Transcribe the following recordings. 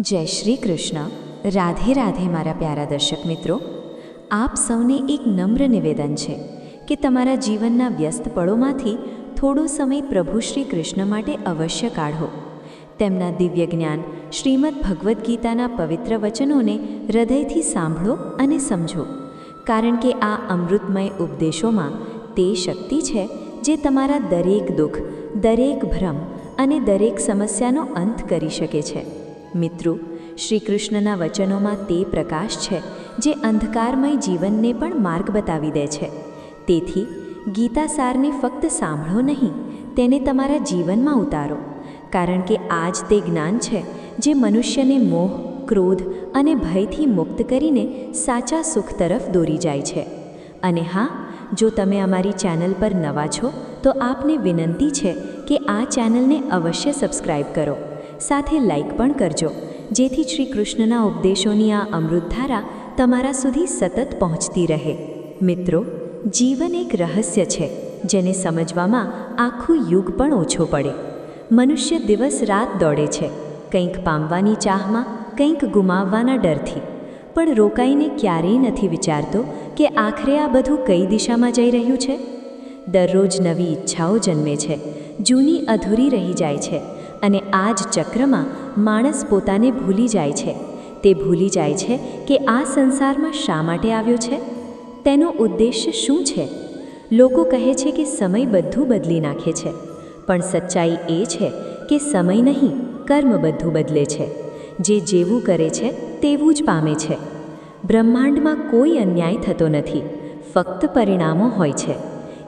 જય શ્રી કૃષ્ણ. રાધે રાધે મારા પ્યારા દર્શક મિત્રો, આપ સૌને એક નમ્ર નિવેદન છે કે તમારા જીવનના વ્યસ્ત પળોમાંથી થોડો સમય પ્રભુ શ્રી કૃષ્ણ માટે અવશ્ય કાઢો. તેમના દિવ્ય જ્ઞાન શ્રીમદ ભગવદ્ ગીતાના પવિત્ર વચનોને હૃદયથી સાંભળો અને સમજો. કારણ કે આ અમૃતમય ઉપદેશોમાં તે શક્તિ છે જે તમારા દરેક દુઃખ, દરેક ભ્રમ અને દરેક સમસ્યાનો અંત કરી શકે છે. મિત્રો શ્રી કૃષ્ણના વચનોમાં તે પ્રકાશ છે, જે અંધકારમય જીવનને પણ માર્ગ બતાવી દે છે. તેથી ગીતા સારને ફક્ત સાંભળો નહીં, તેને તમારા જીવનમાં ઉતારો. કારણ કે આ જ તે જ્ઞાન છે, જે મનુષ્યને મોહ, ક્રોધ અને ભયથી મુક્ત કરીને સાચા સુખ તરફ દોરી જાય છે. અને હા, જો તમે અમારી ચેનલ પર નવા છો, તો આપને વિનંતી છે કે આ ચેનલને અવશ્ય સબસ્ક્રાઈબ કરો. સાથે લાઇક પણ કરજો. જેથી શ્રી કૃષ્ણના ઉપદેશોની આ અમૃતધારા તમારા સુધી સતત પહોંચતી રહે. મિત્રો, જીવન એક રહસ્ય છે, જેને સમજવામાં આખું યુગ પણ ઓછો પડે. મનુષ્ય દિવસ રાત દોડે છે, કંઈક પામવાની ચાહમાં, કંઈક ગુમાવવાના ડરથી. પણ રોકાઈને ક્યારેય નથી વિચારતો કે આખરે આ બધું કઈ દિશામાં જઈ રહ્યું છે? દરરોજ નવી ઈચ્છાઓ જન્મે છે, જૂની અધૂરી રહી જાય છે અને આ જ ચક્રમાં માણસ પોતાને ભૂલી જાય છે. તે ભૂલી જાય છે કે આ સંસારમાં શા માટે આવ્યો છે? તેનો ઉદ્દેશ્ય શું છે? લોકો કહે છે કે સમય બધું બદલી નાખે છે. પણ સચ્ચાઈ એ છે કે સમય નહીં, કર્મ બધું બદલે છે. જે જેવું કરે છે, તેવું જ પામે છે. બ્રહ્માંડમાં કોઈ અન્યાય થતો નથી. ફક્ત પરિણામો હોય છે.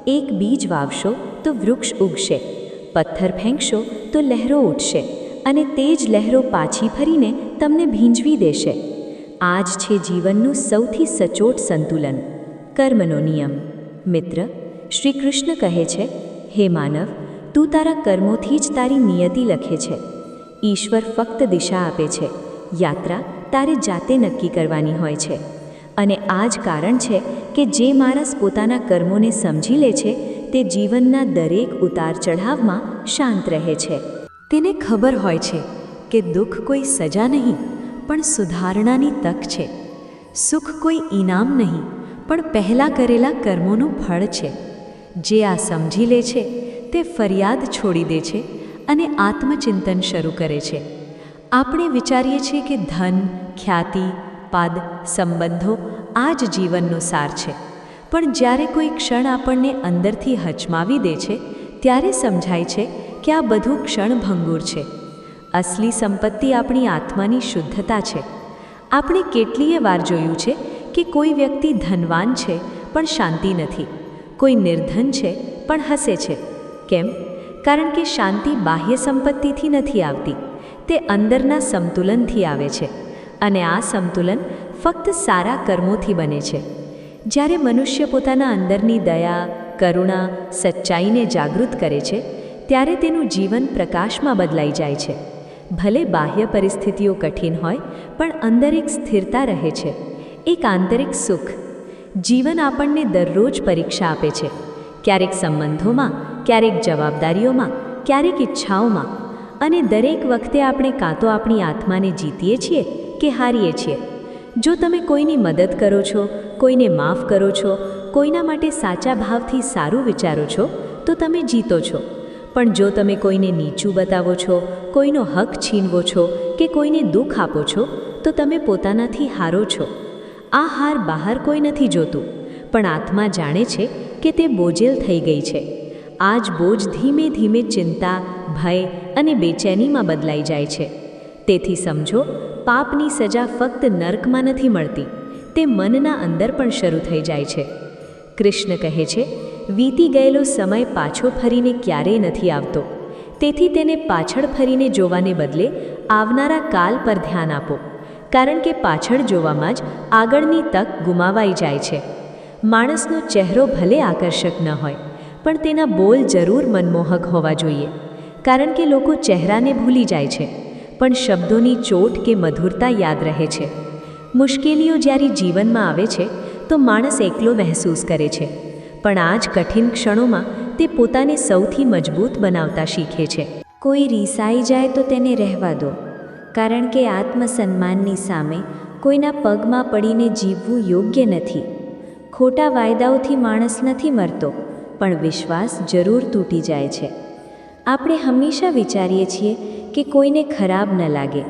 એક બીજ વાવશો તો વૃક્ષ ઉગશે. પથ્થર ફેંકશો તો લહેરો ઉઠશે અને તે જ લહેરો પાછી ફરીને તમને ભીંજવી દેશે. આ જ છે જીવનનું સૌથી સચોટ સંતુલન. કર્મનો નિયમ. મિત્ર શ્રી કૃષ્ણ કહે છે, હે માનવ, તું તારા કર્મોથી જ તારી નિયતિ લખે છે. ઈશ્વર ફક્ત દિશા આપે છે. યાત્રા તારે જાતે નક્કી કરવાની હોય છે. અને આ જ કારણ છે કે જે માણસ પોતાના કર્મોને સમજી લે છે તે જીવનના દરેક ઉતાર ચઢાવમાં શાંત રહે છે. તેને ખબર હોય છે કે દુઃખ કોઈ સજા નહીં, પણ સુધારણાની તક છે. સુખ કોઈ ઇનામ નહીં, પણ પહેલાં કરેલા કર્મોનું ફળ છે. જે આ સમજી લે છે, તે ફરિયાદ છોડી દે છે અને આત્મચિંતન શરૂ કરે છે. આપણે વિચારીએ છીએ કે ધન, ખ્યાતિ, પદ, સંબંધો આ જ જીવનનો સાર છે. પણ જ્યારે કોઈ ક્ષણ આપણને અંદરથી હચમાવી દે છે, ત્યારે સમજાય છે કે આ બધું ક્ષણભંગુર છે. અસલી સંપત્તિ આપણી આત્માની શુદ્ધતા છે. આપણે કેટલીય વાર જોયું છે કે કોઈ વ્યક્તિ ધનવાન છે, પણ શાંતિ નથી. કોઈ નિર્ધન છે, પણ હસે છે. કેમ? કારણ કે શાંતિ બાહ્ય સંપત્તિથી નથી આવતી. તે અંદરના સંતુલનથી આવે છે. અને આ સંતુલન ફક્ત સારા કર્મોથી બને છે. જ્યારે મનુષ્ય પોતાના અંદરની દયા, કરુણા, સચ્ચાઈને જાગૃત કરે છે, ત્યારે તેનું જીવન પ્રકાશમાં બદલાઈ જાય છે. ભલે બાહ્ય પરિસ્થિતિઓ કઠિન હોય, પણ અંદર એક સ્થિરતા રહે છે, એક આંતરિક સુખ. જીવન આપણને દરરોજ પરીક્ષા આપે છે, ક્યારેક સંબંધોમાં, ક્યારેક જવાબદારીઓમાં, ક્યારેક ઈચ્છાઓમાં. અને દરેક વખતે આપણે કાં તો આપણી આત્માને જીતીએ છીએ કે હારીએ છીએ. જો તમે કોઈની મદદ કરો છો, કોઈને માફ કરો છો, કોઈના માટે સાચા ભાવથી સારું વિચારો છો, તો તમે જીતો છો. પણ જો તમે કોઈને નીચું બતાવો છો, કોઈનો હક છીનવો છો કે કોઈને દુઃખ આપો છો, તો તમે પોતાનાથી હારો છો. આ હાર બહાર કોઈ નથી જોતું, પણ આત્મા જાણે છે કે તે બોજેલ થઈ ગઈ છે. આ જ બોજ ધીમે ધીમે ચિંતા, ભય અને બેચેનીમાં બદલાઈ જાય છે. તેથી સમજો પાપની સજા ફક્ત નર્કમાં નથી મળતી, તે મનના અંદર પણ શરૂ થઈ જાય છે. કૃષ્ણ કહે છે, વીતી ગયેલો સમય પાછો ફરીને ક્યારેય નથી આવતો. તેથી તેને પાછળ ફરીને જોવાને બદલે આવનારા કાલ પર ધ્યાન આપો, કારણ કે પાછળ જોવામાં જ આગળની તક ગુમાવાઈ જાય છે. માણસનો ચહેરો ભલે આકર્ષક ન હોય, પણ તેના બોલ જરૂર મનમોહક હોવા જોઈએ, કારણ કે લોકો ચહેરાને ભૂલી જાય છે. પણ શબ્દોની ચોટ કે મધુરતા યાદ રહે છે. મુશ્કેલીઓ જ્યારે જીવનમાં આવે છે, તો માણસ એકલો મહેસૂસ કરે છે. પણ આ જ કઠિન ક્ષણોમાં તે પોતાને સૌથી મજબૂત બનાવતા શીખે છે. કોઈ રીસાઈ જાય તો તેને રહેવા દો. કારણ કે આત્મસન્માનની સામે કોઈના પગમાં પડીને જીવવું યોગ્ય નથી. ખોટા વાયદાઓથી માણસ નથી મરતો, પણ વિશ્વાસ જરૂર તૂટી જાય છે. આપણે હંમેશા વિચારીએ છીએ કે કોઈને ખરાબ ન લાગે.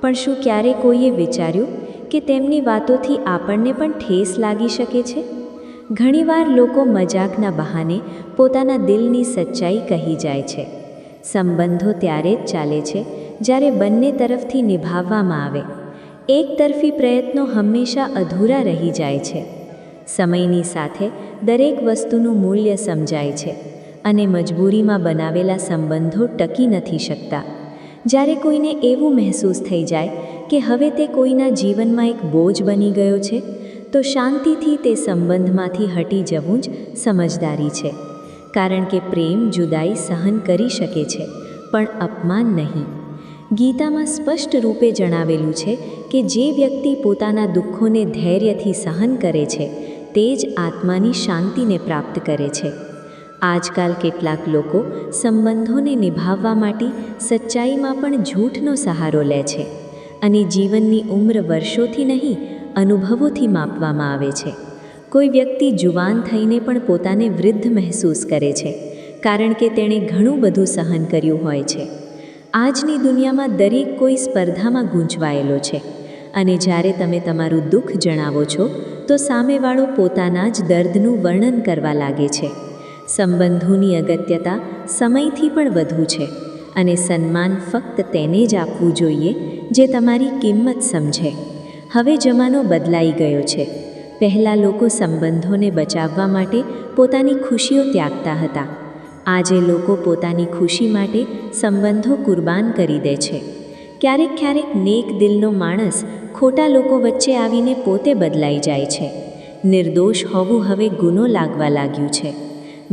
પણ શું ક્યારે કોઈએ વિચાર્યું કે તેમની વાતોથી આપણને પણ ઠેસ લાગી શકે છે? ઘણીવાર લોકો મજાકના બહાને પોતાના દિલની સચ્ચાઈ કહી જાય છે. સંબંધો ત્યારે જ ચાલે છે, જ્યારે બંને તરફથી નિભાવવામાં આવે. એકતરફી પ્રયત્નો હંમેશા અધૂરા રહી જાય છે. સમયની સાથે દરેક વસ્તુનું મૂલ્ય સમજાય છે અને મજબૂરીમાં બનાવેલા સંબંધો ટકી નથી શકતા. જ્યારે કોઈને એવું મહેસૂસ થઈ જાય કે હવે તે કોઈના જીવનમાં એક બોજ બની ગયો છે, તો શાંતિથી તે સંબંધમાંથી હટી જવું જ સમજદારી છે. કારણ કે પ્રેમ જુદાઈ સહન કરી શકે છે, પણ અપમાન નહીં. ગીતામાં સ્પષ્ટ રૂપે જણાવેલું છે કે જે વ્યક્તિ પોતાના દુઃખોને ધૈર્યથી સહન કરે છે, તે જ આત્માની શાંતિને પ્રાપ્ત કરે છે. આજકાલ કેટલાક લોકો સંબંધોને નિભાવવા માટે સચ્ચાઈમાં પણ જૂઠનો સહારો લે છે અને જીવનની ઉંમર વર્ષોથી નહીં, અનુભવોથી માપવામાં આવે છે. કોઈ વ્યક્તિ જુવાન થઈને પણ પોતાને વૃદ્ધ મહેસૂસ કરે છે, કારણ કે તેણે ઘણું બધું સહન કર્યું હોય છે. આજની દુનિયામાં દરેક કોઈ સ્પર્ધામાં ગૂંચવાયેલો છે અને જ્યારે તમે તમારું દુઃખ જણાવો છો, તો સામેવાળો પોતાના જ દર્દનું વર્ણન કરવા લાગે છે. સંબંધોની અગત્યતા સમયથી પણ વધુ છે અને સન્માન ફક્ત તેને જ આપવું જોઈએ જે તમારી કિંમત સમજે. હવે જમાનો બદલાઈ ગયો છે. પહેલાં લોકો સંબંધોને બચાવવા માટે પોતાની ખુશીઓ ત્યાગતા હતા. આજે લોકો પોતાની ખુશી માટે સંબંધો કુરબાન કરી દે છે. ક્યારેક ક્યારેક નેક દિલનો માણસ ખોટા લોકો વચ્ચે આવીને પોતે બદલાઈ જાય છે. નિર્દોષ હોવું હવે ગુનો લાગવા લાગ્યું છે.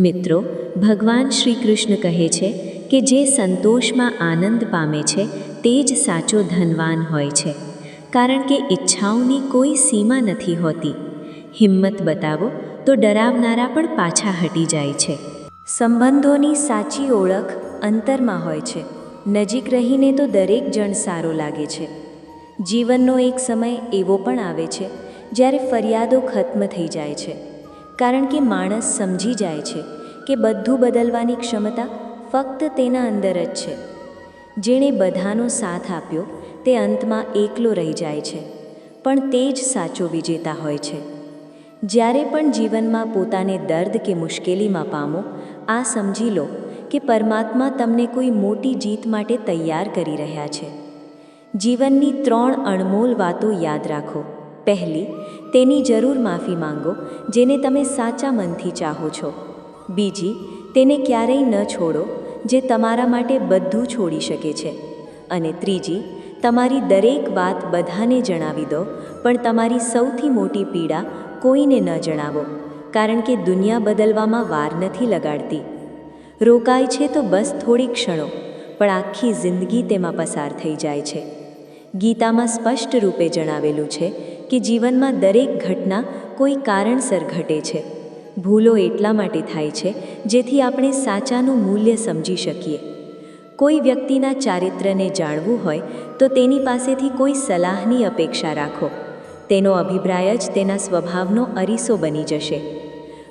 મિત્રો, ભગવાન શ્રી કૃષ્ણ કહે છે કે જે સંતોષમાં આનંદ પામે છે, તે જ સાચો ધનવાન હોય છે. કારણ કે ઈચ્છાઓની કોઈ સીમા નથી હોતી. હિંમત બતાવો તો ડરાવનારા પણ પાછા હટી જાય છે. સંબંધોની સાચી ઓળખ અંતરમાં હોય છે. નજીક રહીને તો દરેક જણ સારો લાગે છે. જીવનનો એક સમય એવો પણ આવે છે, જ્યારે ફરિયાદો ખત્મ થઈ જાય છે. કારણ કે માણસ સમજી જાય છે કે બધું બદલવાની ક્ષમતા ફક્ત તેના અંદર જ છે. જેણે બધાનો સાથ આપ્યો, તે અંતમાં એકલો રહી જાય છે, પણ તે જ સાચો વિજેતા હોય છે. જ્યારે પણ જીવનમાં પોતાને દર્દ કે મુશ્કેલીમાં પામો, આ સમજી લો કે પરમાત્મા તમને કોઈ મોટી જીત માટે તૈયાર કરી રહ્યા છે. જીવનની ત્રણ અણમોલ વાતો યાદ રાખો. પહેલી તેની જરૂર માફી માંગો, જેને તમે સાચા મનથી ચાહો છો. બીજી, તેને ક્યારેય ન છોડો, જે તમારા માટે બધું છોડી શકે છે. અને ત્રીજી, તમારી દરેક વાત બધાને જણાવી દો, પણ તમારી સૌથી મોટી પીડા કોઈને ન જણાવો, કારણ કે દુનિયા બદલવામાં વાર નથી લગાડતી. રોકાય છે તો બસ થોડી ક્ષણો, પણ આખી જિંદગી તેમાં પસાર થઈ જાય છે. ગીતામાં સ્પષ્ટ રૂપે જણાવેલું છે કે જીવનમાં દરેક ઘટના કોઈ કારણસર ઘટે છે. ભૂલો એટલા માટે થાય છે જેથી આપણે સાચાનું મૂલ્ય સમજી શકીએ. કોઈ વ્યક્તિના ચારિત્રને જાણવું હોય તો તેની પાસેથી કોઈ સલાહની અપેક્ષા રાખો. તેનો અભિપ્રાય જ તેના સ્વભાવનો અરીસો બની જશે.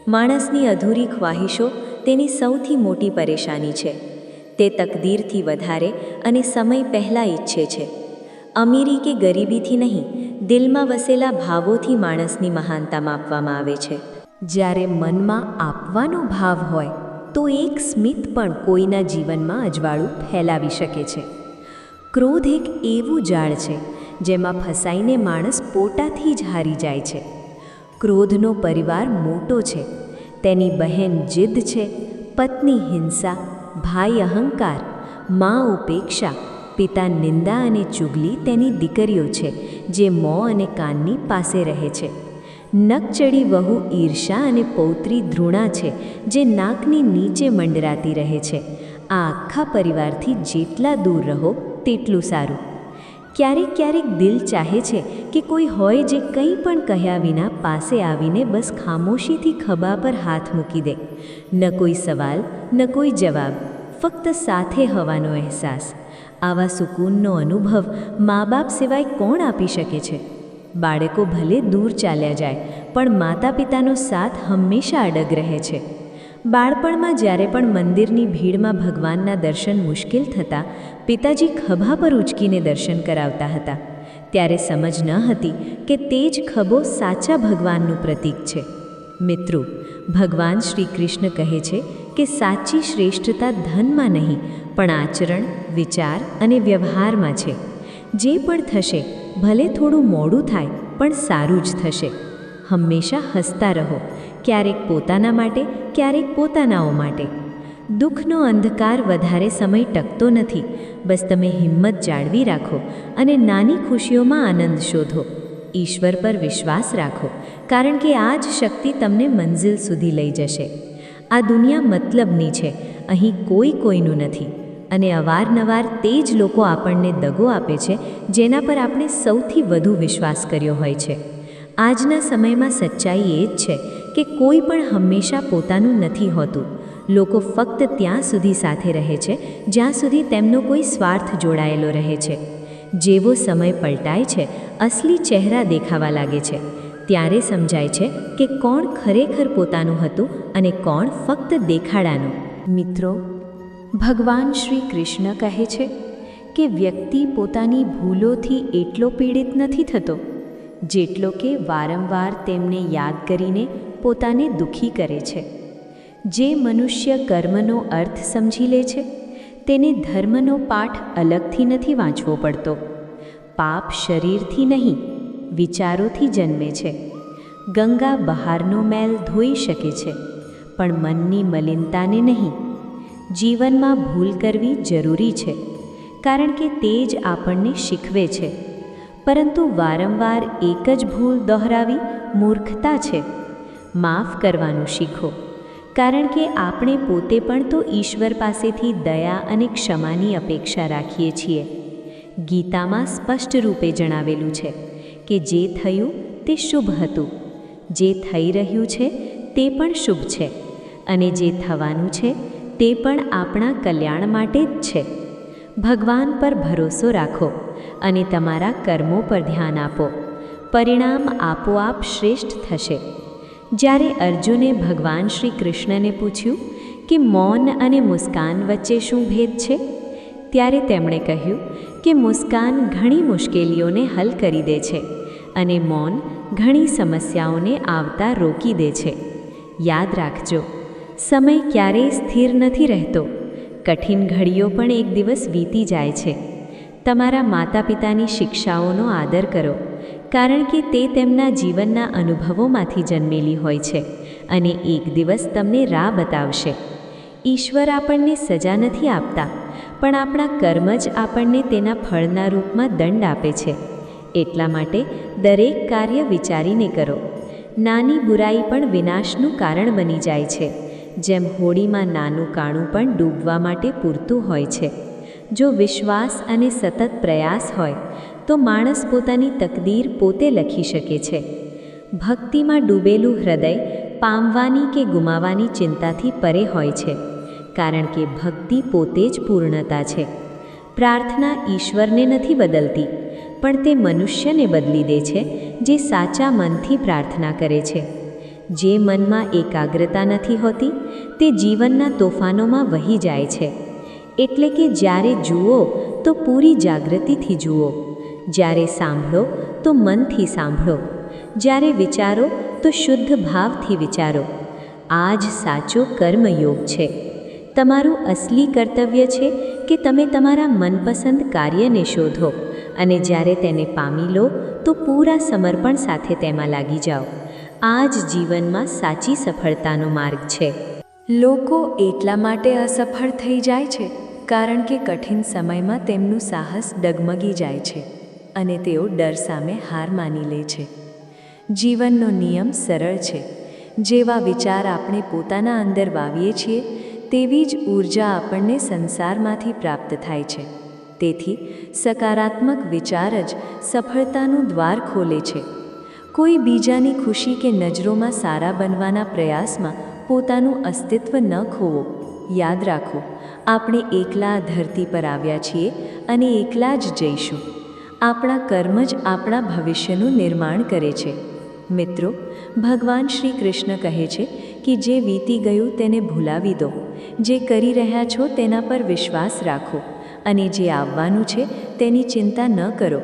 માણસની અધૂરી ખ્વાહિશો તેની સૌથી મોટી પરેશાની છે. તે તકદીરથી વધારે અને સમય પહેલાં ઈચ્છે છે. અમીરી કે ગરીબીથી નહીં, દિલમાં વસેલા ભાવોથી માણસની મહાનતા માપવામાં આવે છે. જ્યારે મનમાં આપવાનો ભાવ હોય, તો એક સ્મિત પણ કોઈના જીવનમાં અજવાળું ફેલાવી શકે છે. ક્રોધ એક એવું જાળ છે, જેમાં ફસાઈને માણસ પોટાથી જ હારી જાય છે. ક્રોધનો પરિવાર મોટો છે, તેની બહેન જીદ છે, પત્ની હિંસા, ભાઈ અહંકાર, મા ઉપેક્ષા પિતા નિંદા અને ચુગલી તેની દીકરીઓ છે, જે મોં અને કાનની પાસે રહે છે. નકચડી વહુ ઈર્ષા અને પૌત્રી ધૃણા છે, જે નાકની નીચે મંડરાતી રહે છે. આ આખા પરિવારથી જેટલા દૂર રહો, તેટલું સારું. ક્યારેક ક્યારેક દિલ ચાહે છે કે કોઈ હોય જે કંઈ પણ કહ્યા વિના પાસે આવીને બસ ખામોશીથી ખભા પર હાથ મૂકી દે. ન કોઈ સવાલ, ન કોઈ જવાબ, ફક્ત સાથે હવાનો અહેસાસ. આવા સુકૂનનો અનુભવ મા બાપ સિવાય કોણ આપી શકે છે? બાળકો ભલે દૂર ચાલ્યા જાય, પણ માતા પિતાનો સાથ હંમેશા અડગ રહે છે. બાળપણમાં જ્યારે પણ મંદિરની ભીડમાં ભગવાનના દર્શન મુશ્કેલ થતાં, પિતાજી ખભા પર ઉચકીને દર્શન કરાવતા હતા. ત્યારે સમજ ન હતી કે તે જ ખભો સાચા ભગવાનનું પ્રતીક છે. મિત્રો, ભગવાન શ્રી કૃષ્ણ કહે છે કે સાચી શ્રેષ્ઠતા ધનમાં નહીં પણ આચરણ, વિચાર અને વ્યવહારમાં છે. જે પણ થશે, ભલે થોડું મોડું થાય, પણ સારું જ થશે. હંમેશા હસતા રહો, ક્યારેક પોતાના માટે, ક્યારેક પોતાનાઓ માટે. દુઃખનો અંધકાર વધારે સમય ટકતો નથી. બસ તમે હિંમત જાળવી રાખો અને નાની ખુશીઓમાં આનંદ શોધો. ઈશ્વર પર વિશ્વાસ રાખો, કારણ કે આ જ શક્તિ તમને મંઝિલ સુધી લઈ જશે. આ દુનિયા મતલબની છે, અહીં કોઈ કોઈનું નથી. અને અવારનવાર તે જ લોકો આપણને દગો આપે છે, જેના પર આપણે સૌથી વધુ વિશ્વાસ કર્યો હોય છે. આજના સમયમાં સચ્ચાઈ એ જ છે કે કોઈ પણ હંમેશા પોતાનું નથી હોતું. લોકો ફક્ત ત્યાં સુધી સાથે રહે છે, જ્યાં સુધી તેમનો કોઈ સ્વાર્થ જોડાયેલો રહે છે. જેવો સમય પલટાય છે, અસલી ચહેરા દેખાવા લાગે છે. ત્યારે સમજાય છે કે કોણ ખરેખર પોતાનું હતું અને કોણ ફક્ત દેખાડાનું. મિત્રો ભગવાન શ્રી કૃષ્ણ કહે છે કે વ્યક્તિ પોતાની ભૂલોથી એટલો પીડિત નથી થતો, જેટલો કે વારંવાર તેમને યાદ કરીને પોતાને દુઃખી કરે છે. જે મનુષ્ય કર્મનો અર્થ સમજી લે છે, તેને ધર્મનો પાઠ અલગથી નથી વાંચવો પડતો. પાપ શરીરથી નહીં, વિચારોથી જન્મે છે. ગંગા બહારનો મેલ ધોઈ શકે છે, પણ મનની મલિનતાને નહીં. જીવનમાં ભૂલ કરવી જરૂરી છે, કારણ કે તે જ આપણને શીખવે છે. પરંતુ વારંવાર એક જ ભૂલ દોહરાવી મૂર્ખતા છે. માફ કરવાનું શીખો, કારણ કે આપણે પોતે પણ તો ઈશ્વર પાસેથી દયા અને ક્ષમાની અપેક્ષા રાખીએ છીએ. ગીતામાં સ્પષ્ટ રૂપે જણાવેલું છે કે જે થયું તે શુભ હતું, જે થઈ રહ્યું છે તે પણ શુભ છે, અને જે થવાનું છે તે પણ આપણા કલ્યાણ માટે જ છે. ભગવાન પર ભરોસો રાખો અને તમારા કર્મો પર ધ્યાન આપો. પરિણામ આપોઆપ શ્રેષ્ઠ થશે. જ્યારે અર્જુને ભગવાન શ્રી કૃષ્ણને પૂછ્યું કે મૌન અને મુસ્કાન વચ્ચે શું ભેદ છે? ત્યારે તેમણે કહ્યું કે મુસ્કાન ઘણી મુશ્કેલીઓને હલ કરી દે છે અને મૌન ઘણી સમસ્યાઓને આવતા રોકી દે છે. યાદ રાખજો સમય ક્યારેય સ્થિર નથી રહેતો. કઠિન ઘડીઓ પણ એક દિવસ વીતી જાય છે. તમારા માતા પિતાની શિક્ષાઓનો આદર કરો, કારણ કે તે તેમના જીવનના અનુભવોમાંથી જન્મેલી હોય છે અને એક દિવસ તમને રાહ બતાવશે. ઈશ્વર આપણને સજા નથી આપતા, પણ આપણા કર્મ જ આપણને તેના ફળના રૂપમાં દંડ આપે છે. એટલા માટે દરેક કાર્ય વિચારીને કરો. નાની બુરાઈ પણ વિનાશનું કારણ બની જાય છે. જેમ હોળીમાં નાનું કાણું પણ ડૂબવા માટે પૂરતું હોય છે. જો વિશ્વાસ અને સતત પ્રયાસ હોય, તો માણસ પોતાની તકદીર પોતે લખી શકે છે. ભક્તિમાં ડૂબેલું હૃદય પામવાની કે ગુમાવાની ચિંતાથી પરે હોય છે, કારણ કે ભક્તિ પોતે જ પૂર્ણતા છે. પ્રાર્થના ઈશ્વરને નથી બદલતી, પણ તે મનુષ્યને બદલી દે છે, જે સાચા મનથી પ્રાર્થના કરે છે. જે મનમાં એકાગ્રતા નથી હોતી, તે જીવનના તોફાનોમાં વહી જાય છે. એટલે કે જ્યારે જુઓ, તો પૂરી જાગૃતિથી જુઓ. જ્યારે સાંભળો, તો મનથી સાંભળો. જ્યારે વિચારો, તો શુદ્ધ ભાવથી વિચારો. આ જ સાચો કર્મયોગ છે. તમારું અસલી કર્તવ્ય છે કે તમે તમારા મનપસંદ કાર્યને શોધો અને જ્યારે તેને પામી લો, તો પૂરા સમર્પણ સાથે તેમાં લાગી જાઓ. આ જ જીવનમાં સાચી સફળતાનો માર્ગ છે. લોકો એટલા માટે અસફળ થઈ જાય છે, કારણ કે કઠિન સમયમાં તેમનું સાહસ ડગમગી જાય છે અને તેઓ ડર સામે હાર માની લે છે. જીવનનો નિયમ સરળ છે. જેવા વિચાર આપણે પોતાના અંદર વાવીએ છીએ, તેવી જ ઊર્જા આપણને સંસારમાંથી પ્રાપ્ત થાય છે. તેથી, સકારાત્મક વિચાર જ સફળતાનું દ્વાર ખોલે છે. કોઈ બીજાની ખુશી કે નજરોમાં સારા બનવાના પ્રયાસમાં પોતાનું અસ્તિત્વ ન ખોવો. યાદ રાખો, આપણે એકલા ધરતી પર આવ્યા છીએ અને એકલા જ જઈશું. આપણા કર્મ જ આપણા ભવિષ્યનું નિર્માણ કરે છે. મિત્રો, ભગવાન શ્રી કૃષ્ણ કહે છે કે જે વીતી ગયું તેને ભૂલાવી દો. જે કરી રહ્યા છો તેના પર વિશ્વાસ રાખો અને જે આવવાનું છે તેની ચિંતા ન કરો.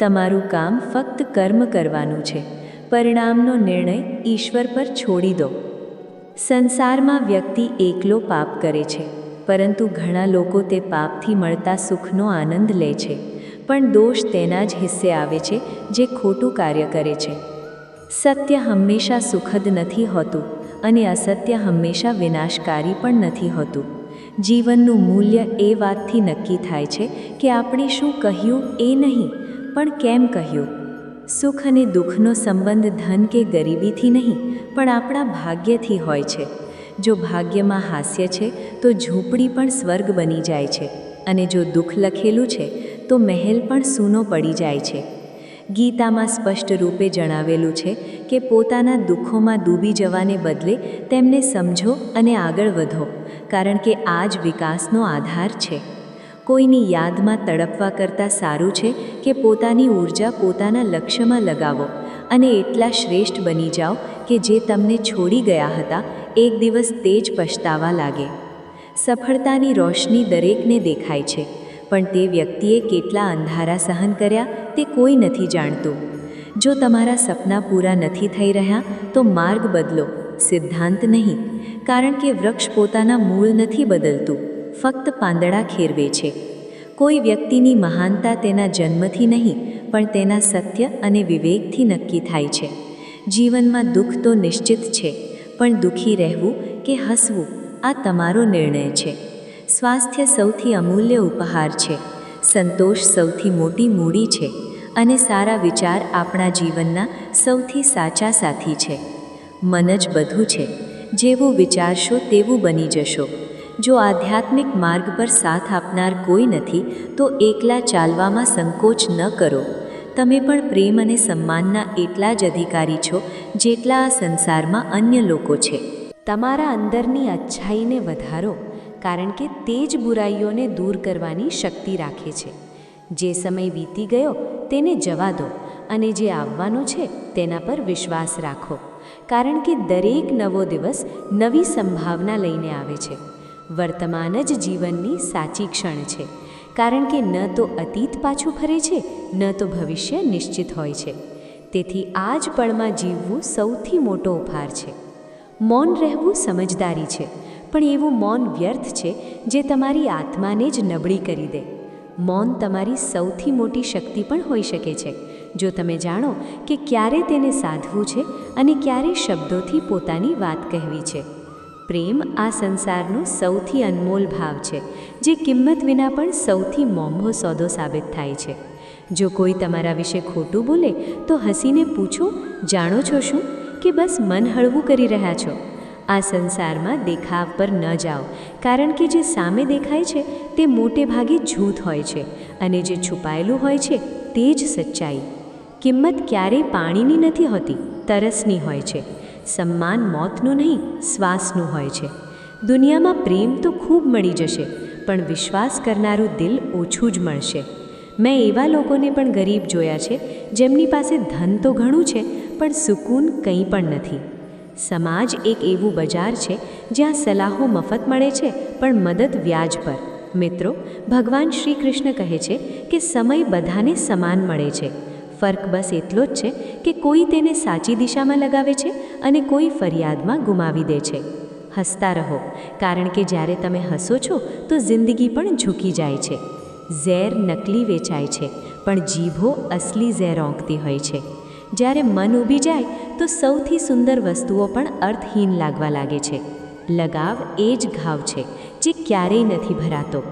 તમારું કામ ફક્ત કર્મ કરવાનું છે. પરિણામનો નિર્ણય ઈશ્વર પર છોડી દો. સંસારમાં વ્યક્તિ એકલો પાપ કરે છે, પરંતુ ઘણા લોકો તે પાપથી મળતા સુખનો આનંદ લે છે. પણ દોષ તેના જ હિસ્સે આવે છે, જે ખોટું કાર્ય કરે છે. સત્ય હંમેશા સુખદ નથી હોતું અને અસત્ય હંમેશા વિનાશકારી પણ નથી હોતું. જીવનનું મૂલ્ય એ વાતથી નક્કી થાય છે કે આપણે શું કહ્યું એ નહીં. પણ કેમ કહ્યું? સુખ અને દુઃખનો સંબંધ ધન કે ગરીબીથી નહીં, પણ આપણા ભાગ્યથી હોય છે. જો ભાગ્યમાં હાસ્ય છે, તો ઝૂંપડી પણ સ્વર્ગ બની જાય છે. અને જો દુઃખ લખેલું છે, તો મહેલ પણ સૂનો પડી જાય છે. ગીતામાં સ્પષ્ટ રૂપે જણાવેલું છે કે પોતાના દુઃખોમાં ડૂબી જવાને બદલે તેમને સમજો અને આગળ વધો, કારણ કે આ જ વિકાસનો આધાર છે. કોઈની યાદમાં તડપવા કરતાં સારું છે કે પોતાની ઊર્જા પોતાના લક્ષ્યમાં લગાવો અને એટલા શ્રેષ્ઠ બની જાઓ કે જે તમને છોડી ગયા હતા, એક દિવસ તે જ પછતાવા લાગે. સફળતાની રોશની દરેકને દેખાય છે, પણ તે વ્યક્તિએ કેટલા અંધારા સહન કર્યા તે કોઈ નથી જાણતું. જો તમારા સપના પૂરા નથી થઈ રહ્યા, તો માર્ગ બદલો, સિદ્ધાંત નહીં, કારણ કે વૃક્ષ પોતાના મૂળ નથી બદલતું. ફક્ત પાંદડા ખેરવે છે. કોઈ વ્યક્તિની મહાનતા તેના જન્મથી નહીં, પણ તેના સત્ય અને વિવેકથી નક્કી થાય છે. જીવનમાં દુઃખ તો નિશ્ચિત છે, પણ દુઃખી રહેવું કે હસવું, આ તમારો નિર્ણય છે. સ્વાસ્થ્ય સૌથી અમૂલ્ય ઉપહાર છે. સંતોષ સૌથી મોટી મૂડી છે અને સારા વિચાર આપણા જીવનના સૌથી સાચા સાથી છે. મન જ બધું છે. જેવું વિચારશો તેવું બની જશો. જો આધ્યાત્મિક માર્ગ પર સાથ આપનાર કોઈ નથી, તો એકલા ચાલવામાં સંકોચ ન કરો. તમે પણ પ્રેમ અને સન્માનના એટલા જ અધિકારી છો, જેટલા આ સંસારમાં અન્ય લોકો છે. તમારા અંદરની અચ્છાઈને વધારો, કારણ કે તે જ બુરાઈઓને દૂર કરવાની શક્તિ રાખે છે. જે સમય વીતી ગયો, તેને જવા દો, અને જે આવવાનો છે, તેના પર વિશ્વાસ રાખો. કારણ કે દરેક નવો દિવસ નવી સંભાવના લઈને આવે છે. વર્તમાન જ જીવનની સાચી ક્ષણ છે. કારણ કે ન તો અતીત પાછું ફરે છે, ન તો ભવિષ્ય નિશ્ચિત હોય છે. તેથી આ જ પળમાં જીવવું સૌથી મોટો ઉપહાર છે. મૌન રહેવું સમજદારી છે, પણ એવું મૌન વ્યર્થ છે જે તમારી આત્માને જ નબળી કરી દે. મૌન તમારી સૌથી મોટી શક્તિ પણ હોઈ શકે છે. જો તમે જાણો કે ક્યારે તેને સાધવું છે અને ક્યારે શબ્દોથી પોતાની વાત કહેવી છે. પ્રેમ આ સંસારનો સૌથી અનમોલ ભાવ છે, જે કિંમત વિના પણ સૌથી મોંઘો સોદો સાબિત થાય છે. જો કોઈ તમારા વિશે ખોટું બોલે, તો હસીને પૂછો, જાણો છો શું? કે બસ મન હળવું કરી રહ્યા છો? આ સંસારમાં દેખાવ પર ન જાઓ, કારણ કે જે સામે દેખાય છે, તે મોટે ભાગે જૂથ હોય છે, અને જે છુપાયેલું હોય છે, તે જ સચ્ચાઈ. કિંમત ક્યારેય પાણીની નથી હોતી, તરસની હોય છે. સન્માન મોતનું નહીં, શ્વાસનું હોય છે. દુનિયામાં પ્રેમ તો ખૂબ મળી જશે, પણ વિશ્વાસ કરનારું દિલ ઓછું જ મળશે. મેં એવા લોકોને પણ ગરીબ જોયા છે, જેમની પાસે ધન તો ઘણું છે, પણ સુકૂન કંઈ પણ નથી. સમાજ એક એવું બજાર છે, જ્યાં સલાહો મફત મળે છે, પણ મદદ વ્યાજ પર. મિત્રો, ભગવાન શ્રી કૃષ્ણ કહે છે કે સમય બધાને સમાન મળે છે. ફર્ક બસ એટલો જ છે કે કોઈ તેને સાચી દિશામાં લગાવે છે અને કોઈ ફરિયાદમાં ગુમાવી દે છે. હસતા રહો, કારણ કે જ્યારે તમે હસો છો, તો જિંદગી પણ ઝૂકી જાય છે. ઝેર નકલી વેચાય છે, પણ જીભો અસલી ઝેર ઓંકતી હોય છે. જ્યારે મન ઊભી જાય, તો સૌથી સુંદર વસ્તુઓ પણ અર્થહીન લાગવા લાગે છે. લગાવ એ જ ઘાવ છે, જે ક્યારેય નથી ભરાતો.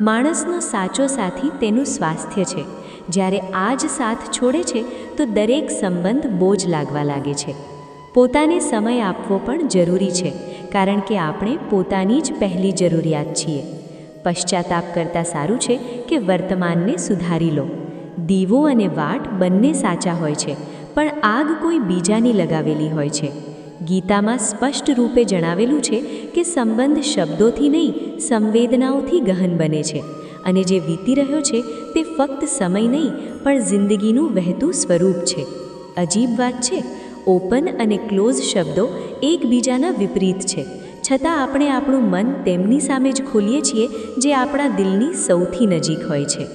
માણસનો સાચો સાથી તેનું સ્વાસ્થ્ય છે. જ્યારે આ જ સાથ છોડે છે, તો દરેક સંબંધ બોજ લાગવા લાગે છે. પોતાને સમય આપવો પણ જરૂરી છે, કારણ કે આપણે પોતાની જ પહેલી જરૂરિયાત છીએ. પશ્ચાતાપ કરતાં સારું છે કે વર્તમાનને સુધારી લો. દીવો અને વાટ બંને સાચા હોય છે, પણ આગ કોઈ બીજાની લગાવેલી હોય છે. ગીતામાં સ્પષ્ટ રૂપે જણાવેલું છે કે સંબંધ શબ્દોથી નહીં, સંવેદનાઓથી ગહન બને છે. અને જે વીતી રહ્યો છે તે ફક્ત સમય નહીં, પણ જિંદગીનું વહેતું સ્વરૂપ છે. અજીબ વાત છે, ઓપન અને ક્લોઝ શબ્દો એકબીજાના વિપરીત છે. છતાં આપણે આપણું મન તેમની સામે જ ખોલીએ છીએ, જે આપણા દિલની સૌથી નજીક હોય છે.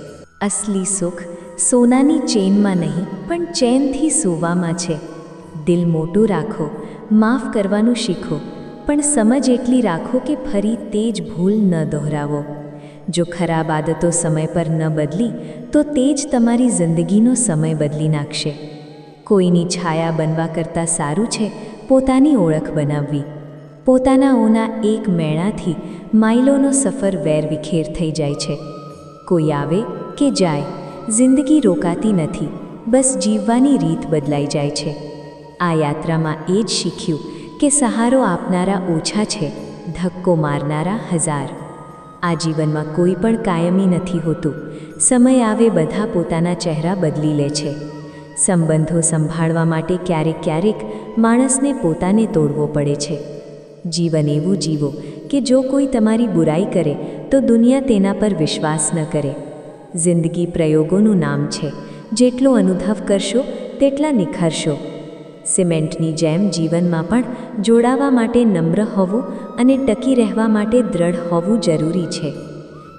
અસલી સુખ સોનાની ચેનમાં નહીં, પણ ચેનથી સૂવામાં છે. દિલ મોટું રાખો, માફ કરવાનું શીખો, પણ સમજ એટલી રાખો કે ફરી તે જ ભૂલ ન દોહરાવો. જો ખરાબ આદતો સમય પર ન બદલી, તો તે જ તમારી જિંદગીનો સમય બદલી નાખશે. કોઈની છાયા બનવા કરતાં સારું છે પોતાની ઓળખ બનાવવી. પોતાના ઓના એક મેણાથી માઇલોનો સફર વેરવિખેર થઈ જાય છે. કોઈ આવે કે જાય, જિંદગી રોકાતી નથી, બસ જીવવાની રીત બદલાઈ જાય છે. આ યાત્રામાં એ જ શીખ્યું કે સહારો આપનારા ઓછા છે, ધક્કો મારનારા હજાર. આ જીવનમાં કોઈ પણ કાયમી નથી હોતું. સમય આવે બધા પોતાના ચહેરા બદલી લે છે. સંબંધો સંભાળવા માટે ક્યારેક ક્યારેક માણસને પોતાને તોડવો પડે છે. જીવન એવું જીવો કે જો કોઈ તમારી બુરાઈ કરે, તો દુનિયા તેના પર વિશ્વાસ ન કરે. જિંદગી પ્રયોગોનું નામ છે. જેટલો અનુભવ કરશો, તેટલા નિખરશો. સિમેન્ટની જેમ જીવનમાં પણ જોડાવા માટે નમ્ર હોવું અને ટકી રહેવા માટે દ્રઢ હોવું જરૂરી છે.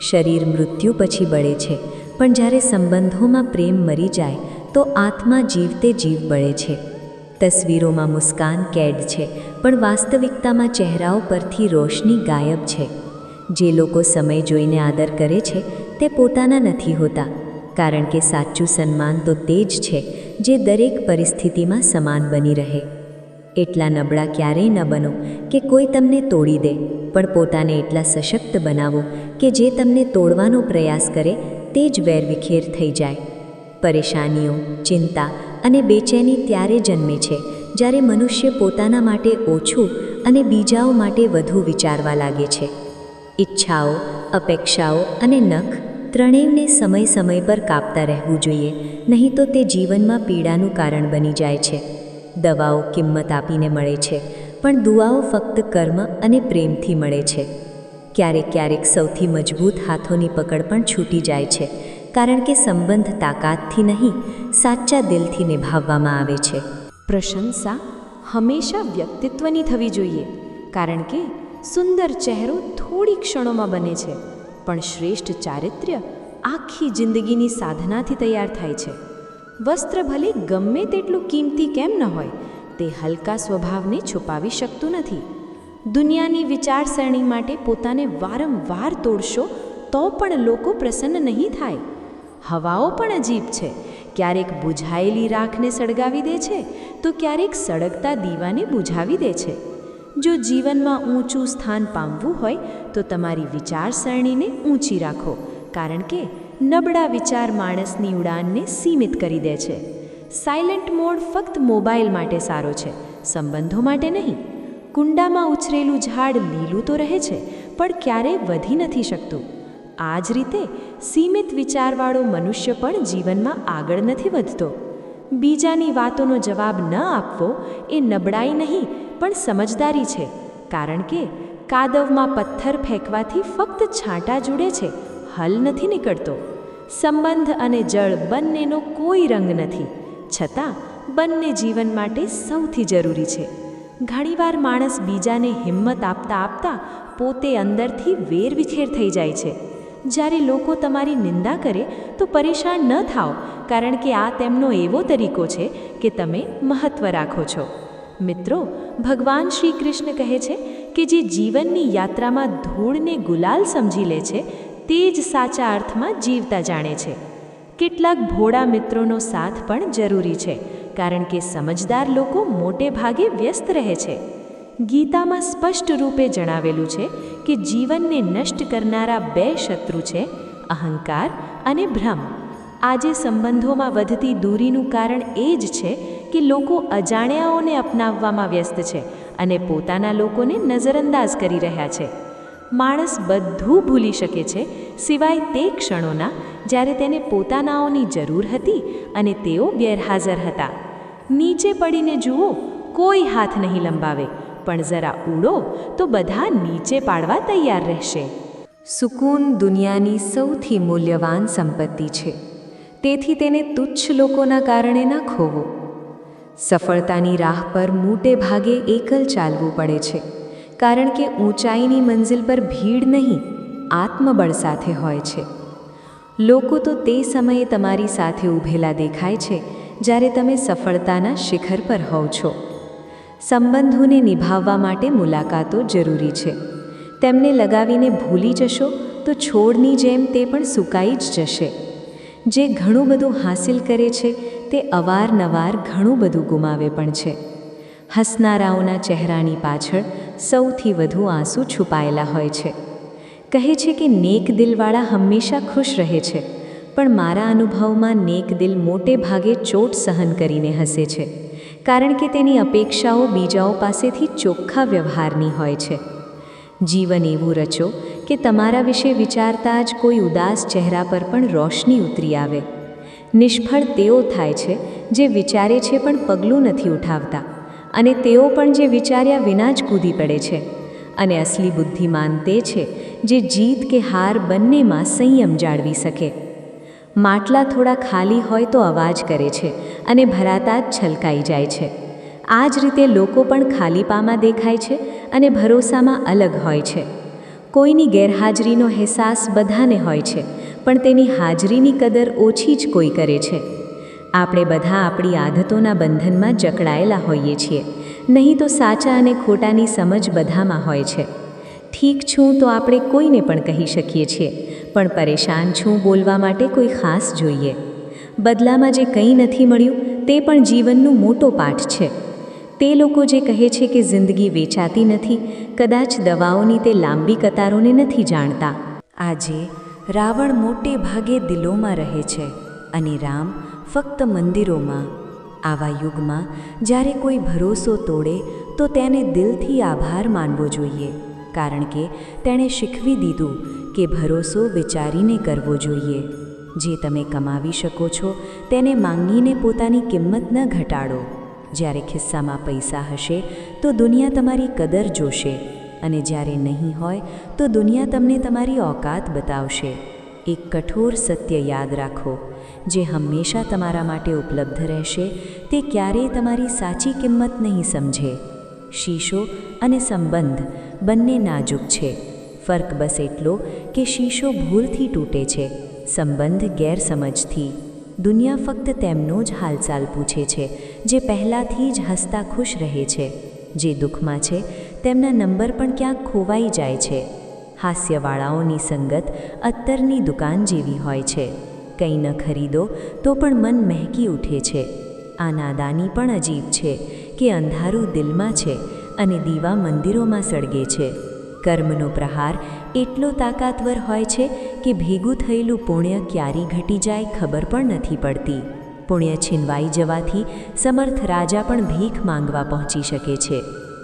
શરીર મૃત્યુ પછી બળે છે, પણ જ્યારે સંબંધોમાં પ્રેમ મરી જાય, તો આત્મા જીવતે જીવ બળે છે. તસવીરોમાં મુસ્કાન કેડ છે, પણ વાસ્તવિકતામાં ચહેરાઓ પરથી રોશની ગાયબ છે. જે લોકો સમય જોઈને આદર કરે છે, તે પોતાના નથી હોતા. કારણ કે સાચું સન્માન તો તે જ છે જે દરેક પરિસ્થિતિમાં સમાન બની રહે. એટલા નબળા ક્યારેય ન બનો કે કોઈ તમને તોડી દે, પણ પોતાને એટલા સશક્ત બનાવો કે જે તમને તોડવાનો પ્રયાસ કરે તે જ વેરવિખેર થઈ જાય. પરેશાનીઓ, ચિંતા અને બેચેની ત્યારે જન્મે છે, જ્યારે મનુષ્ય પોતાના માટે ઓછું અને બીજાઓ માટે વધુ વિચારવા લાગે છે. ઈચ્છાઓ, અપેક્ષાઓ અને નખ ત્રણેયને સમય સમય પર કાપતા રહેવું જોઈએ, નહીં તો તે જીવનમાં પીડાનું કારણ બની જાય છે. દવાઓ કિંમત આપીને મળે છે, પણ દુઆઓ ફક્ત કર્મ અને પ્રેમથી મળે છે. ક્યારેક ક્યારેક સૌથી મજબૂત હાથોની પકડ પણ છૂટી જાય છે, કારણ કે સંબંધ તાકાતથી નહીં, સાચા દિલથી નિભાવવામાં આવે છે. પ્રશંસા હંમેશા વ્યક્તિત્વની થવી જોઈએ, કારણ કે સુંદર ચહેરો થોડી ક્ષણોમાં બને છે. પણ શ્રેષ્ઠ ચારિત્ર્ય આખી જિંદગીની સાધનાથી તૈયાર થાય છે. વસ્ત્ર ભલે ગમે તેટલું કિંમતી કેમ ન હોય, તે હલકા સ્વભાવને છુપાવી શકતું નથી. દુનિયાની વિચારસરણી માટે પોતાને વારંવાર તોડશો, તો પણ લોકો પ્રસન્ન નહીં થાય. હવાઓ પણ અજીબ છે. ક્યારેક બુઝાયેલી રાખને સળગાવી દે છે, તો ક્યારેક સળગતા દીવાને બુઝાવી દે છે. જો જીવનમાં ઊંચું સ્થાન પામવું હોય, તો તમારી વિચારસરણીને ઊંચી રાખો, કારણ કે નબળા વિચાર માણસની ઉડાનને સીમિત કરી દે છે. સાયલેન્ટ મોડ ફક્ત મોબાઈલ માટે સારો છે, સંબંધો માટે નહીં. કુંડામાં ઉછરેલું ઝાડ લીલું તો રહે છે, પણ ક્યારેય વધી નથી શકતું. આ જ રીતે, સીમિત વિચારવાળો મનુષ્ય પણ જીવનમાં આગળ નથી વધતો. બીજાની વાતોનો જવાબ ન આપવો એ નબળાઈ નહીં પણ સમજદારી છે, કારણ કે કાદવમાં પથ્થર ફેંકવાથી ફક્ત છાંટા જુડે છે, હલ નથી નીકળતો. સંબંધ અને જળ બંનેનો કોઈ રંગ નથી, છતાં બંને જીવન માટે સૌથી જરૂરી છે. ઘણીવાર માણસ બીજાને હિંમત આપતા આપતા પોતે અંદરથી વેરવિખેર થઈ જાય છે. જ્યારે લોકો તમારી નિંદા કરે, તો પરેશાન ન થાઓ, કારણ કે આ તેમનો એવો તરીકો છે કે તમે મહત્ત્વ રાખો છો. મિત્રો, ભગવાન શ્રી કૃષ્ણ કહે છે કે જે જીવનની યાત્રામાં ધૂળને ગુલાલ સમજી લે છે, તે જ સાચા અર્થમાં જીવતા જાણે છે. કેટલાક ભોળા મિત્રોનો સાથ પણ જરૂરી છે, કારણ કે સમજદાર લોકો મોટે ભાગે વ્યસ્ત રહે છે. ગીતામાં સ્પષ્ટ રૂપે જણાવેલું છે કે જીવનને નષ્ટ કરનારા બે શત્રુ છે, અહંકાર અને ભ્રમ. આજે સંબંધોમાં વધતી દૂરીનું કારણ એ જ છે કે લોકો અજાણ્યાઓને અપનાવવામાં વ્યસ્ત છે અને પોતાના લોકોને નજરઅંદાજ કરી રહ્યા છે. માણસ બધું ભૂલી શકે છે સિવાય તે ક્ષણોના જ્યારે તેને પોતાનાઓની જરૂર હતી અને તેઓ ગેરહાજર હતા. નીચે પડીને જુઓ, કોઈ હાથ નહીં લંબાવે, પણ જરા ઉડો તો બધા નીચે પાડવા તૈયાર રહેશે. સુકૂન દુનિયાની સૌથી મૂલ્યવાન સંપત્તિ છે. તેથી તેને તુચ્છ લોકોના કારણે ન ખોવો. સફળતાની રાહ પર મોટે ભાગે એકલ ચાલવું પડે છે. કારણ કે ઊંચાઈની મંજિલ પર ભીડ નહીં, આત્મબળ સાથે હોય છે. લોકો તો તે સમયે તમારી સાથે ઊભેલા દેખાય છે, જ્યારે તમે સફળતાના શિખર પર હોવ છો. સંબંધોને નિભાવવા માટે મુલાકાતો જરૂરી છે. તેમને લગાવીને ભૂલી જશો તો છોડની જેમ તે પણ સુકાઈ જ જશે. જે ઘણું બધું હાંસિલ કરે છે તે અવારનવાર ઘણું બધું ગુમાવે પણ છે. હસનારાઓના ચહેરાની પાછળ સૌથી વધુ આંસુ છુપાયેલા હોય છે. કહે છે કે નેક દિલવાળા હંમેશા ખુશ રહે છે, પણ મારા અનુભવમાં નેક દિલ મોટે ભાગે ચોટ સહન કરીને હસે છે, કારણ કે તેની અપેક્ષાઓ બીજાઓ પાસેથી ચોખ્ખા વ્યવહારની હોય છે. જીવન એવું રચો કે તમારા વિશે વિચારતા જ કોઈ ઉદાસ ચહેરા પર પણ રોશની ઉતરી આવે. નિષ્ફળ તેઓ થાય છે, જે વિચારે છે પણ પગલું નથી ઉઠાવતા. અને તેઓ પણ જે વિચાર્યા વિના જ કૂદી પડે છે. અને અસલી બુદ્ધિમાન તે છે, જે જીત કે હાર બંનેમાં સંયમ જાળવી શકે. માટલા થોડા ખાલી હોય તો અવાજ કરે છે અને ભરાતા જ છલકાઈ જાય છે. આ જ રીતે લોકો પણ ખાલીપામાં દેખાય છે અને ભરોસામાં અલગ હોય છે. કોઈની ગેરહાજરીનો અહેસાસ બધાને હોય છે પણ તેની હાજરીની કદર ઓછી જ કોઈ કરે છે. આપણે બધા આપણી આદતોના બંધનમાં જકડાયેલા હોઈએ છીએ. નહીં તો સાચા અને ખોટાની સમજ બધામાં હોય છે. ઠીક છું તો આપણે કોઈને પણ કહી શકીએ છીએ, પણ પરેશાન છું બોલવા માટે કોઈ ખાસ જોઈએ. બદલામાં જે કંઈ નથી મળ્યું, તે પણ જીવનનું મોટો પાઠ છે. તે લોકો જે કહે છે કે જિંદગી વેચાતી નથી, કદાચ દવાઓની તે લાંબી કતારોને નથી જાણતા. આજે રાવણ મોટે ભાગે દિલોમાં રહે છે અને રામ ફક્ત મંદિરોમાં, આવા યુગમાં જ્યારે કોઈ ભરોસો તોડે તો તેને દિલથી આભાર માનવો જોઈએ, કારણ કે તેણે શીખવી દીધું કે ભરોસો વિચારીને કરવો જોઈએ. જે તમે કમાવી શકો છો તેને માંગીને પોતાની કિંમત ન ઘટાડો. જ્યારે ખિસ્સામાં પૈસા હશે તો દુનિયા તમારી કદર જોશે. અને જ્યારે નહીં હોય, તો દુનિયા તમને તમારી ઓકાત બતાવશે. એક કઠોર સત્ય યાદ રાખો. જે હંમેશા તમારા માટે ઉપલબ્ધ રહેશે, તે ક્યારેય તમારી સાચી કિંમત નહીં સમજે. શીશો અને સંબંધ બંને નાજુક છે. ફર્ક બસ એટલો કે શીશો ભૂલથી તૂટે છે. સંબંધ ગેરસમજથી. દુનિયા ફક્ત તેમનો જ હાલચાલ પૂછે છે, જે પહેલાંથી જ હસતા ખુશ રહે છે. જે દુઃખમાં છે તેમના નંબર પણ ક્યાંક ખોવાઈ જાય છે. હાસ્યવાળાઓની સંગત અત્તરની દુકાન જેવી હોય છે. કંઈ ન ખરીદો તો પણ મન મહેકી ઉઠે છે. આ નાદાની પણ અજીબ છે કે અંધારું દિલમાં છે અને દીવા મંદિરોમાં સળગે છે. કર્મનો પ્રહાર એટલો તાકાતવર હોય છે કે ભેગું થયેલું પુણ્ય ક્યારે ઘટી જાય ખબર પણ નથી પડતી. પુણ્ય છીનવાઈ જવાથી સમર્થ રાજા પણ ભીખ માંગવા પહોંચી શકે છે.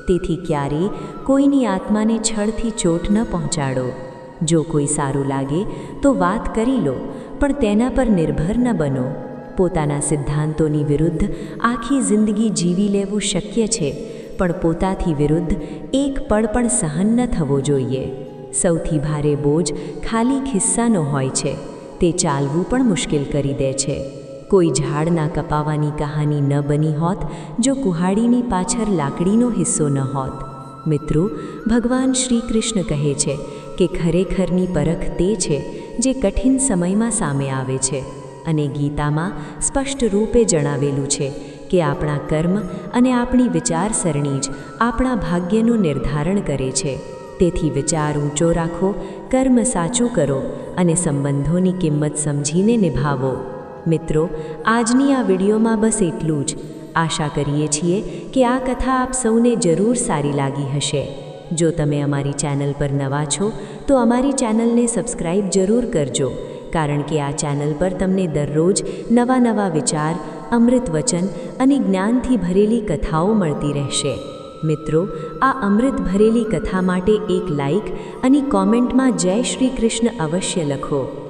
તેથી ક્યારેય કોઈની આત્માને છળથી ચોટ ન પહોંચાડો. જો કોઈ સારું લાગે, તો વાત કરી લો, પણ તેના પર નિર્ભર ન બનો. પોતાના સિદ્ધાંતોની વિરુદ્ધ આખી જિંદગી જીવી લેવું શક્ય છે, પણ પોતાથી વિરુદ્ધ એક પળ પણ સહન ન થવો જોઈએ. સૌથી ભારે બોજ ખાલી ખિસ્સાનો હોય છે, તે ચાલવું પણ મુશ્કેલ કરી દે છે. કોઈ ઝાડના કપાવાની કહાની ન બની હોત, જો કુહાડીની પાછળ લાકડીનો હિસ્સો ન હોત. મિત્રો, ભગવાન શ્રી કૃષ્ણ કહે છે કે ખરેખરની પરખ તે છે જે કઠિન સમયમાં સામે આવે છે અને ગીતામાં સ્પષ્ટ રૂપે જણાવેલું છે કે આપણા કર્મ અને આપણી વિચારસરણી જ આપણા ભાગ્યનું નિર્ધારણ કરે છે. તેથી વિચાર ઊંચો રાખો, કર્મ સાચું કરો અને સંબંધોની કિંમત સમજીને નિભાવો. મિત્રો, આજની આ વિડીયોમાં બસ એટલું જ. આશા કરીએ છીએ કે આ કથા આપ સૌને જરૂર સારી લાગી હશે. જો તમે અમારી ચેનલ પર નવા છો, તો અમારી ચેનલને સબસ્ક્રાઇબ જરૂર કરજો, કારણ કે આ ચેનલ પર તમને દરરોજ નવા નવા વિચાર, અમૃત વચન અને જ્ઞાનથી ભરેલી કથાઓ મળતી રહેશે. મિત્રો, આ અમૃત ભરેલી કથા માટે એક લાઈક અને કોમેન્ટમાં જય શ્રી કૃષ્ણ અવશ્ય લખો.